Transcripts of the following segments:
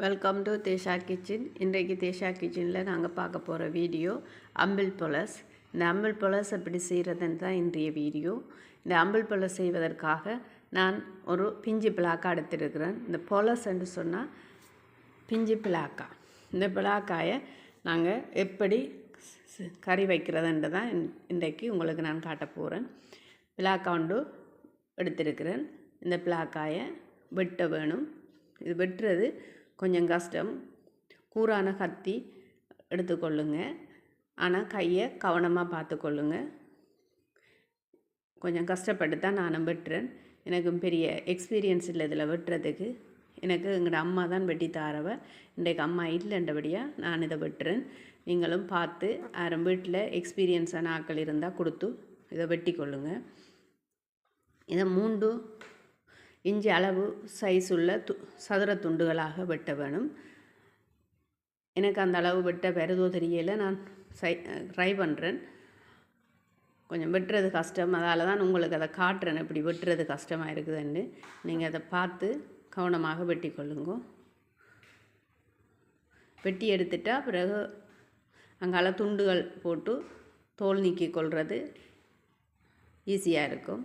Welcome to தேஷா kitchen இன்றைக்கு தேஷா கிச்சனில் நாங்கள் பார்க்க போகிற வீடியோ அம்பிள் பொலஸ் இந்த அம்பிள் பொலஸ் எப்படி செய்கிறதுன்னு தான் இன்றைய வீடியோ. இந்த அம்பிள் பொலஸ் செய்வதற்காக நான் ஒரு பிஞ்சு பிளாக்கா எடுத்திருக்கிறேன். இந்த பொலஸ் என்று சொன்னால் பிஞ்சு பிளாக்கா. இந்த பிளாக்காயை நாங்கள் எப்படி கறி வைக்கிறதுன்ட்டு தான் இன்- இன்றைக்கு உங்களுக்கு நான் காட்ட போகிறேன் பிளாக்கா ஒன்று எடுத்திருக்கிறேன். இந்த பிளாக்காயை வெட்ட வேணும். இது வெட்டுறது கொஞ்சம் கஷ்டம். கூரான கத்தி எடுத்துக்கொள்ளுங்க. ஆனால் கையை கவனமாக பார்த்துக்கொள்ளுங்க. கொஞ்சம் கஷ்டப்பட்டு தான் நானும் வெட்டுறேன். எனக்கு பெரிய எக்ஸ்பீரியன்ஸ் இல்லை இதில் வெட்டுறதுக்கு. எனக்கு எங்களோட அம்மா தான் வெட்டி தாரவ. இன்றைக்கு அம்மா இல்லைன்றபடியாக நான் இதை வெட்டுறேன். நீங்களும் பார்த்து யாரும் வீட்டில் எக்ஸ்பீரியன்ஸான ஆட்கள் இருந்தால் கொடுத்து இதை வெட்டி கொள்ளுங்க இதை மூண்டும் இஞ்சி அளவு சைஸ் உள்ள து சதுர துண்டுகளாக வெட்ட வேணும். எனக்கு அந்த அளவு வெட்ட பெறதோ தெரியல. நான் சை ட்ரை பண்ணுறேன் கொஞ்சம் வெட்டுறது கஷ்டம். அதால் தான் உங்களுக்கு அதை காட்டுறேன். இப்படி வெட்டுறது கஷ்டமாக இருக்குதுன்னு. நீங்கள் அதை பார்த்து கவனமாக வெட்டி கொள்ளுங்க. வெட்டி எடுத்துட்டா பிறகு அங்கால துண்டுகள் போட்டு தோல் நீக்கி கொள்வது ஈஸியாக இருக்கும்.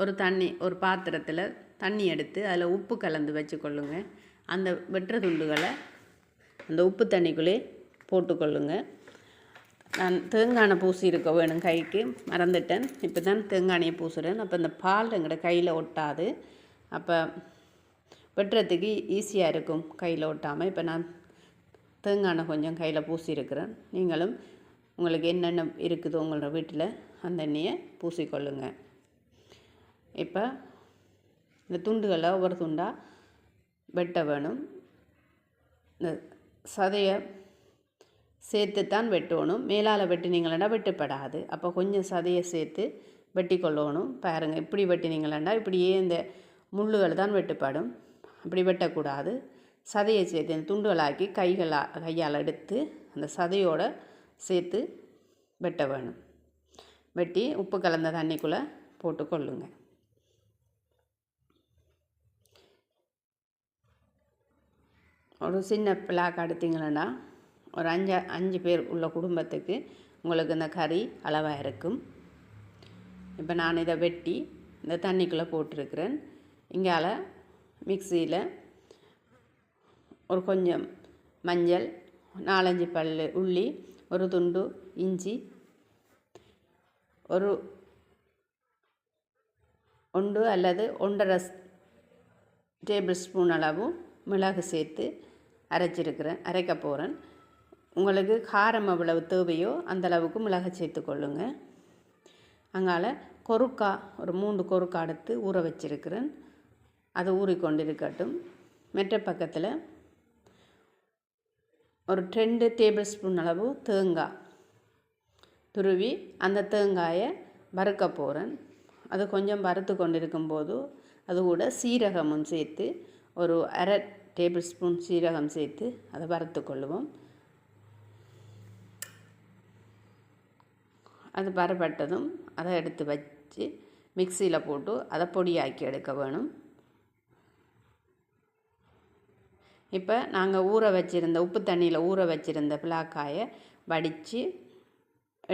ஒரு தண்ணி ஒரு பாத்திரத்தில் தண்ணி எடுத்து அதில் உப்பு கலந்து வச்சுக்கொள்ளுங்க. அந்த வெட்டுற துண்டுகளை அந்த உப்பு தண்ணிக்குள்ளே போட்டுக்கொள்ளுங்க. நான் தேங்காய் பூசி இருக்க வேணும் கைக்கு மறந்துட்டேன். இப்போ தான் தேங்காயை பூசுகிறேன் அப்போ இந்த பால் எங்களோட கையில் ஒட்டாது. அப்போ வெட்டுறதுக்கு ஈஸியாக இருக்கும் கையில் ஒட்டாமல் இப்போ நான் தேங்காய் கொஞ்சம் கையில் பூசியிருக்கிறேன் நீங்களும் உங்களுக்கு என்னென்ன இருக்குதோ உங்களோட வீட்டில் அந்த எண்ணெயை பூசிக்கொள்ளுங்க. இப்போ இந்த துண்டுகளை ஒவ்வொரு துண்டாக வெட்ட வேணும். இந்த சதையை சேர்த்து தான் வெட்டணும். மேலால் வெட்டினீங்களா வெட்டுப்படாது. அப்போ கொஞ்சம் சதையை சேர்த்து வெட்டி கொள்ளணும் பாருங்கள் இப்படி வெட்டினீங்களா இப்படியே இந்த முள்ளுகள் தான் வெட்டுப்படும். அப்படி வெட்டக்கூடாது. சதையை சேர்த்து இந்த துண்டுகளாக்கி கைகளாக கையால் எடுத்து அந்த சதையோடு சேர்த்து வெட்ட வேணும். வெட்டி உப்பு கலந்த தண்ணிக்குள்ளே போட்டு கொள்ளுங்கள் ஒரு சின்ன பிளாக் எடுத்திங்கன்னா ஒரு அஞ்சு அஞ்சு பேர் உள்ள குடும்பத்துக்கு உங்களுக்கு இந்த கறி அளவாக இருக்கும். இப்போ நான் இதை வெட்டி இந்த தண்ணிக்குள்ளே போட்டிருக்கிறேன். இங்கால மிக்சியில் ஒரு கொஞ்சம் மஞ்சள் நாலஞ்சு பல் உள்ளி ஒரு துண்டு இஞ்சி ஒரு ஒன்று அல்லது ஒன்றரை டேபிள் ஸ்பூன் அளவு மிளகு சேர்த்து அரைச்சிருக்கிறேன் அரைக்க போகிறேன் உங்களுக்கு காரம் எவ்வளவு தேவையோ அந்தளவுக்கு மிளகை சேர்த்து சேர்த்துக்கொள்ளுங்க அதனால் கொருக்கா ஒரு மூன்று கொருக்கா எடுத்து ஊற வச்சிருக்கிறேன். அது ஊறிக்கொண்டிருக்கட்டும். மெட்டை பக்கத்தில் ஒரு ரெண்டு டேபிள் ஸ்பூன் அளவு தேங்காய் துருவி அந்த தேங்காயை வறுக்க போகிறேன் அது கொஞ்சம் வறுத்து கொண்டிருக்கும்போது அது கூட சீரகமும் சேர்த்து ஒரு அரை டேபிள் ஸ்பூன் சீரகம் சேர்த்து அதை வறுத்து கொள்ளுவோம். அது பரப்பட்டதும் அதை எடுத்து வச்சு மிக்சியில் போட்டு அதை பொடியாக்கி எடுக்க வேணும். இப்போ நாங்கள் ஊற வச்சுருந்த உப்பு தண்ணியில் ஊற வச்சுருந்த பிளாக்காயை வடித்து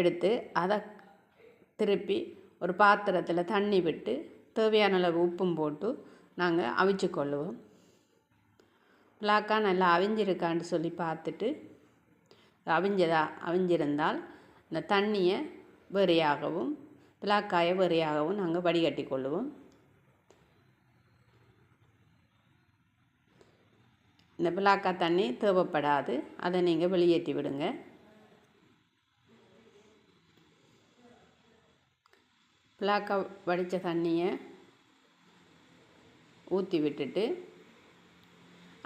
எடுத்து அதை திருப்பி ஒரு பாத்திரத்தில் தண்ணி விட்டு தேவையான அளவு உப்பும் போட்டு நாங்கள் அவிச்சு கொள்ளுவோம். பிளாக்காக நல்லா அவிஞ்சிருக்கான்னு சொல்லி பார்த்துட்டு அவிஞ்சதா அவிஞ்சிருந்தால் இந்த தண்ணியை வெறியாகவும் பிளாக்காயை வெறியாகவும் நாங்கள் வடிகட்டி கொள்ளுவோம். இந்த பிளாக்கா தண்ணி தேவைப்படாது. அதை நீங்கள் வெளியேற்றி விடுங்க. பிளாக்கா வடித்த தண்ணியை ஊற்றி விட்டுட்டு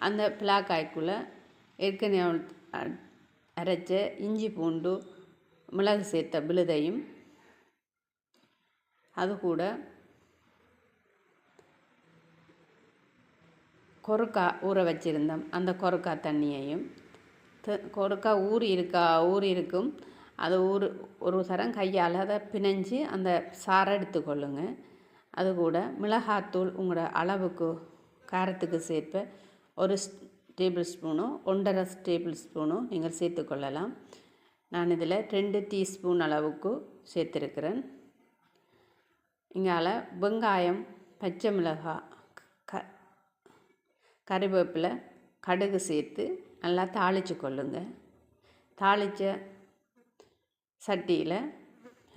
அந்த பிளாக்காய்க்குள்ளே ஏற்கனவே அரைச்ச இஞ்சி பூண்டு மிளகு சேர்த்த விழுதையும் அது கூட கொருக்கா ஊற வச்சுருந்தோம். அந்த கொருக்கா தண்ணியையும் த- கொருக்கா ஊறி இருக்கா ஊறி இருக்கும். அது ஊறு ஒரு தரம் கையால் அதை பிணைஞ்சு அந்த சாறை எடுத்துக்கொள்ளுங்க அது கூட மிளகாத்தூள் உங்களோட அளவுக்கு காரத்துக்கு சேர்ப்ப ஒரு டேபிள் ஸ்பூனோ ஒன்றரை டேபிள் ஸ்பூனோ நீங்கள் சேர்த்துக்கொள்ளலாம் நான் இதில் ரெண்டு டீஸ்பூன் அளவுக்கு சேர்த்துருக்கிறேன். இங்கால வெங்காயம் பச்சை மிளகாய் க கறிவேப்பிலை கடுகு சேர்த்து நல்லா தாளித்து கொள்ளுங்க. தாளித்த சட்டியில்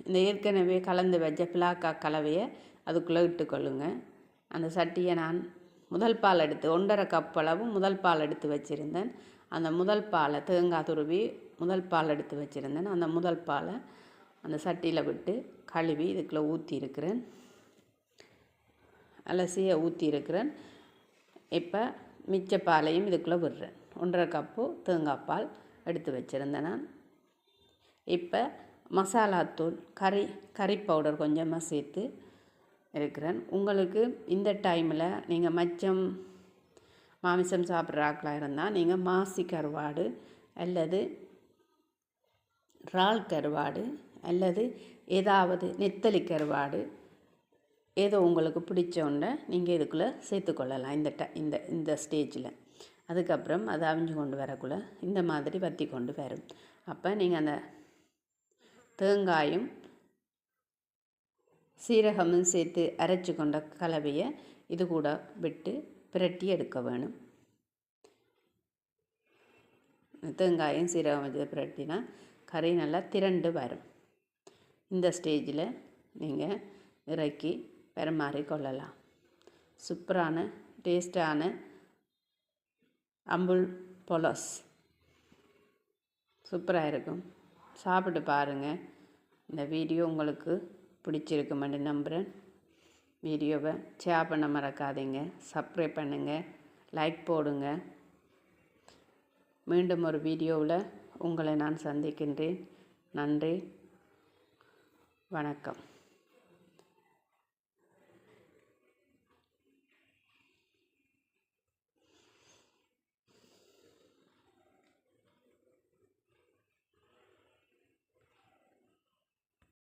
இந்த ஏற்கனவே கலந்து வச்ச பிளாக்கா கலவையை அதுக்குள்ளே இட்டுக்கொள்ளுங்க அந்த சட்டியை நான் முதல் பால் எடுத்து ஒன்றரை கப் அளவு முதல் பால் எடுத்து வச்சுருந்தேன். அந்த முதல் பாலை தேங்காய் துருவி முதல் பால் எடுத்து வச்சுருந்தேன். அந்த முதல் பாலை அந்த சட்டியில் விட்டு கழுவி இதுக்குள்ளே ஊற்றி இருக்கிறேன் அலசியை ஊற்றி இருக்கிறேன் இப்போ மிச்ச பாலையும் இதுக்குள்ளே விடுறேன். ஒன்றரை கப்பு தேங்காய் பால் எடுத்து வச்சுருந்தேன் நான். இப்போ மசாலாத்தூள் கறி கறி பவுடர் கொஞ்சமாக சேர்த்து இருக்கிறேன். உங்களுக்கு இந்த டைமில் நீங்கள் மச்சம் மாமிசம் சாப்பிட்ற ஆக்களாக இருந்தால் நீங்கள் மாசி கருவாடு அல்லது இறால் கருவாடு அல்லது ஏதாவது நெத்தலி கருவாடு ஏதோ உங்களுக்கு பிடிச்ச ஒன்றை நீங்கள் இதுக்குள்ளே சேர்த்துக்கொள்ளலாம் இந்த ட இந்த இந்த ஸ்டேஜில் அதுக்கப்புறம் அதை அவிஞ்சு கொண்டு வரக்குள்ளே இந்த மாதிரி வற்றி கொண்டு வரும். அப்போ நீங்கள் அந்த தேங்காயும் சீரகமும் சேர்த்து அரைச்சி கொண்ட கலவையை இது கூட விட்டு பிரட்டி எடுக்க வேணும். தேங்காயும் சீரகம் வச்சு பிரட்டினா கறி நல்லா திரண்டு வரும். இந்த ஸ்டேஜில் நீங்கள் இறக்கி பரிமாறி கொள்ளலாம். சூப்பரான டேஸ்டான அம்புல் பொலஸ். சூப்பராக இருக்கும். சாப்பிட்டு பாருங்கள் இந்த வீடியோ உங்களுக்கு பிடிச்சிருக்குமென்னு நம்புகிறேன் வீடியோவை ஷேர் பண்ண மறக்காதீங்க. சப்ஸ்கிரைப் பண்ணுங்கள் லைக் போடுங்க. மீண்டும் ஒரு வீடியோவில் உங்களை நான் சந்திக்கின்றேன். நன்றி. வணக்கம்.